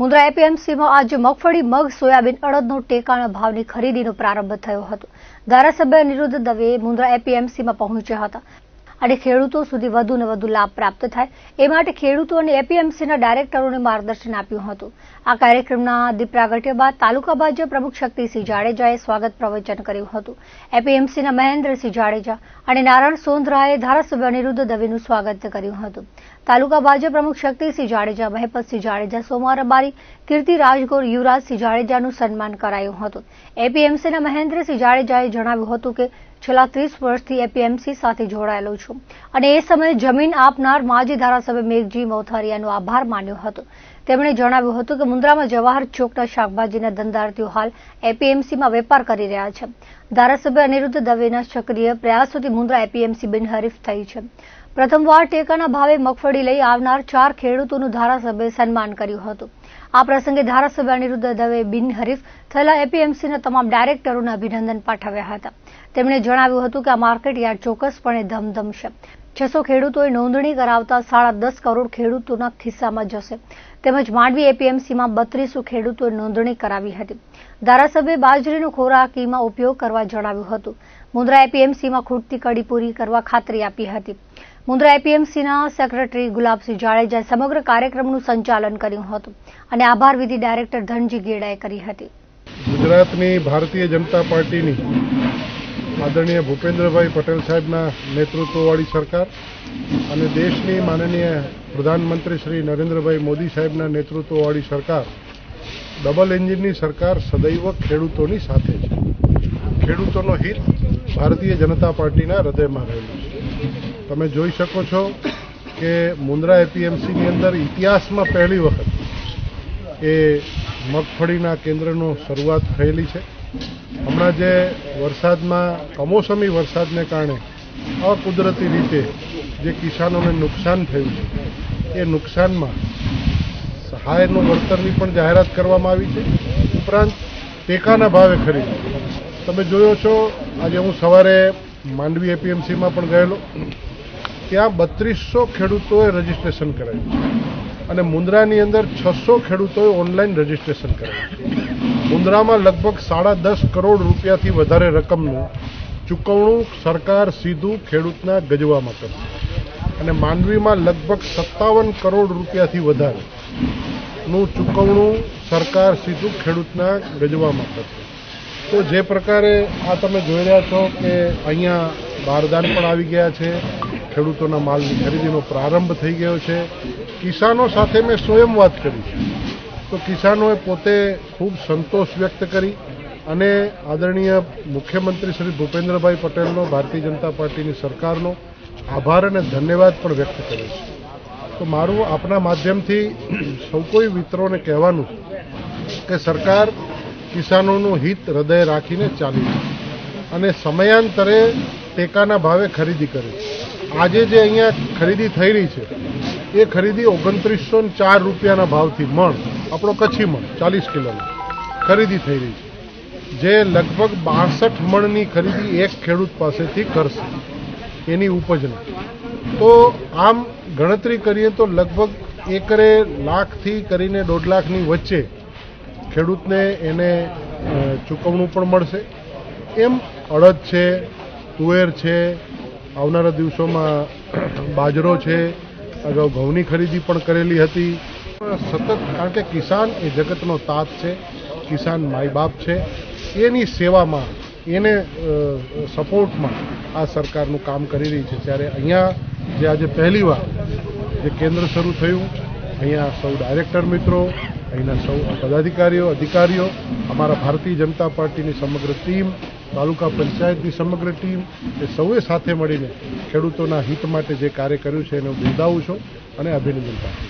મુન્દ્રા એપીએમસીમાં આજે મગફળી, મગ, સોયાબીન અડદનો ટેકાના ભાવની ખરીદીનો પ્રારંભ થયો હતો. ધારાસભ્ય અનિરુદ્ધ દવે મુન્દ્રા એપીએમસીમાં પહોંચ્યા હતા. અને ખેડૂતો સુધી વધુને વધુ લાભ પ્રાપ્ત થાય. એ માટે ખેડૂતો અને એપીએમસીના ડાયરેક્ટરોને માર્ગદર્શન આપ્યું હતું. આ કાર્યક્રમના દીપ બાદ તાલુકા ભાજપ પ્રમુખ શક્તિસિંહ જાડેજાએ સ્વાગત પ્રવચન કર્યું હતું. એપીએમસીના મહેન્દ્રસિંહ જાડેજા અને નારાયણ સોંધરાએ ધારાસભ્ય અનિરુદ્ધ દવેનું સ્વાગત કર્યું હતું. તાલુકા ભાજપ પ્રમુખ શક્તિસિંહ જાડેજા, મહેપતસિંહ જાડેજા, સોમવાર રબારી કીર્તિ રાજગોર, યુવરાજસિંહ જાડેજાનું સન્માન કરાયું હતું. એપીએમસીના મહેન્દ્રસિંહ જાડેજાએ જણાવ્યું હતું કે છેલ્લા ત્રીસ વર્ષથી એપીએમસી સાથે જોડાયેલો છું. અને એ સમયે જમીન આપનાર માજી ધારાસભ્ય મેઘજી મોથારિયાનો આભાર માન્યો હતો. તેમણે જણાવ્યું હતું કે મુન્દ્રામાં જવાહર ચોકના શાકભાજીના ધંધાર્થીઓ હાલ એપીએમસીમાં વેપાર કરી રહ્યા છે. ધારાસભ્ય અનિરુદ્ધ દવેના સક્રિય પ્રયાસોથી મુન્દ્રા એપીએમસી બિનહરીફ થઈ છે. પ્રથમવાર ટેકાના ભાવે મગફળી લઈ આવનાર ચાર ખેડૂતોનું ધારાસભ્ય સન્માન કર્યું હતું. આ પ્રસંગે ધારાસભ્ય અનિરુદ્ધ દવે બિનહરીફ થયેલા એપીએમસીના તમામ ડાયરેક્ટરોને અભિનંદન પાઠવ્યા હતા. તેમણે જણાવ્યું હતું કે આ માર્કેટ યાર્ડ ચોક્કસપણે ધમધમશે. છસો ખેડૂતોએ નોંધણી કરાવતા સાડા દસ કરોડ ખેડૂતોના ખિસ્સામાં જશે. તેમજ માંડવી એપીએમસીમાં બત્રીસો ખેડૂતોએ નોંધણી કરાવી હતી. ધારાસભ્યે બાજરીનો ખોરાકીમાં ઉપયોગ કરવા જણાવ્યું હતું. મુન્દ્રા એપીએમસીમાં ખૂટતી કડી પૂરી કરવા ખાતરી આપી હતી. મુન્દ્રા એપીએમસીના સેક્રેટરી ગુલાબસિંહ જાડેજાએ સમગ્ર કાર્યક્રમનું સંચાલન કર્યું હતું અને આભાર વિધિ ડાયરેક્ટર ધનજી ગેડાએ કરી હતી. ગુજરાતની ભારતીય જનતા પાર્ટીની આદરણીય ભૂપેન્દ્રભાઈ પટેલ સાહેબના નેતૃત્વવાળી સરકાર અને દેશની માનનીય પ્રધાનમંત્રી શ્રી નરેન્દ્રભાઈ મોદી સાહેબના નેતૃત્વવાળી સરકાર, ડબલ એન્જિનની સરકાર સદૈવ ખેડૂતોની સાથે છે. ખેડૂતોનો હિત ભારતીય જનતા પાર્ટીના હૃદયમાં રહેલું છે. તમે જોઈ શકો છો કે મુન્દ્રા એપીએમસીની અંદર ઇતિહાસમાં પહેલી વખત એ મગફળીના કેન્દ્રનો શરૂઆત થયેલી છે. હમણાં જે વરસાદમાં, કમોસમી વરસાદને કારણે અકુદરતી રીતે જે કિસાનોને નુકસાન થયું છે, એ નુકસાનમાં સહાયનું વળતરની પણ જાહેરાત કરવામાં આવી છે. ઉપરાંત ટેકાના ભાવે ખરીદી. તમે જોયો છો, આજે હું સવારે માંડવી એપીએમસીમાં પણ ગયેલો. ત્યાં બત્રીસો ખેડૂતોએ રજીસ્ટ્રેશન કરાવ્યું છે. અને મુન્દ્રાની અંદર છસો ખેડૂતોએ ઓનલાઈન રજીસ્ટ્રેશન કરાવ્યું છે. મુન્દ્રામાં લગભગ સાડા દસ કરોડ રૂપિયાથી વધારે રકમનું ચૂકવણું સરકાર સીધું ખેડૂતના ગજવામાં કરશે. અને માંડવીમાં લગભગ સત્તાવન કરોડ રૂપિયાથી વધારે નું ચૂકવણું સરકાર સીધું ખેડૂતના ગજવામાં કરશે. તો જે પ્રકારે આ તમે જોઈ રહ્યા છો કે અહીંયા બારદાન પણ આવી ગયા છે. ખેડૂતોના માલની ખરીદીનો પ્રારંભ થઈ ગયો છે. કિસાનો સાથે મેં સ્વયં વાત કરી. છે તો કિસાનોએ પોતે ખૂબ સંતોષ વ્યક્ત કરી અને આદરણીય મુખ્યમંત્રી શ્રી ભૂપેન્દ્રભાઈ પટેલનો, ભારતીય જનતા પાર્ટીની સરકારનો આભાર અને ધન્યવાદ પણ વ્યક્ત કર્યો છે. તો મારું આપના માધ્યમથી સૌ કોઈ મિત્રોને કહેવાનું કે સરકાર કિસાનોનું હિત હૃદય રાખીને ચાલી અને સમયાંતરે ટેકાના ભાવે ખરીદી કરે છે. આજે જે અહીંયા ખરીદી થઈ રહી છે, એ ખરીદી ઓગણત્રીસો ચાર રૂપિયાના ભાવથી મણ, આપણો કચ્છી મણ, ચાલીસ કિલોનો, ખરીદી થઈ રહી છે. જે લગભગ બાસઠ મણની ખરીદી એક ખેડૂત પાસેથી કરશે, એની ઉપજની તો આમ ગણતરી કરીએ તો લગભગ એકરે લાખથી કરીને દોઢ લાખની વચ્ચે ખેડૂતને એને ચૂકવણું પણ મળશે. એમ અડદ છે, તુવેર છે આવનારા દિવસોમાં બાજરો છે, અગાઉ ઘઉંની ખરીદી પણ કરેલી હતી. સતત, કારણ કે કિસાન એ જગતનો તાત છે, કિસાન માય બાપ છે. એની સેવામાં, એને સપોર્ટમાં આ સરકારનું કામ કરી રહી છે. ત્યારે અહીંયા, જે આજે પહેલીવાર જે કેન્દ્ર શરૂ થયું, અહીંયા સૌ ડાયરેક્ટર મિત્રો, અહીંના સૌ પદાધિકારીઓ, અધિકારીઓ, અમારા ભારતીય જનતા પાર્ટીની સમગ્ર ટીમ તાલુકા પંચાયતની સમગ્ર ટીમ એ સૌએ સાથે મળીને ખેડૂતોના હિત માટે જે કાર્ય કર્યું છે એને હું બિરદાવું છું અને અભિનંદન પાઠવું છું.